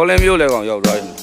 ကောလင်းမျိုးလည်းကောင်ရောက်သွားပြီ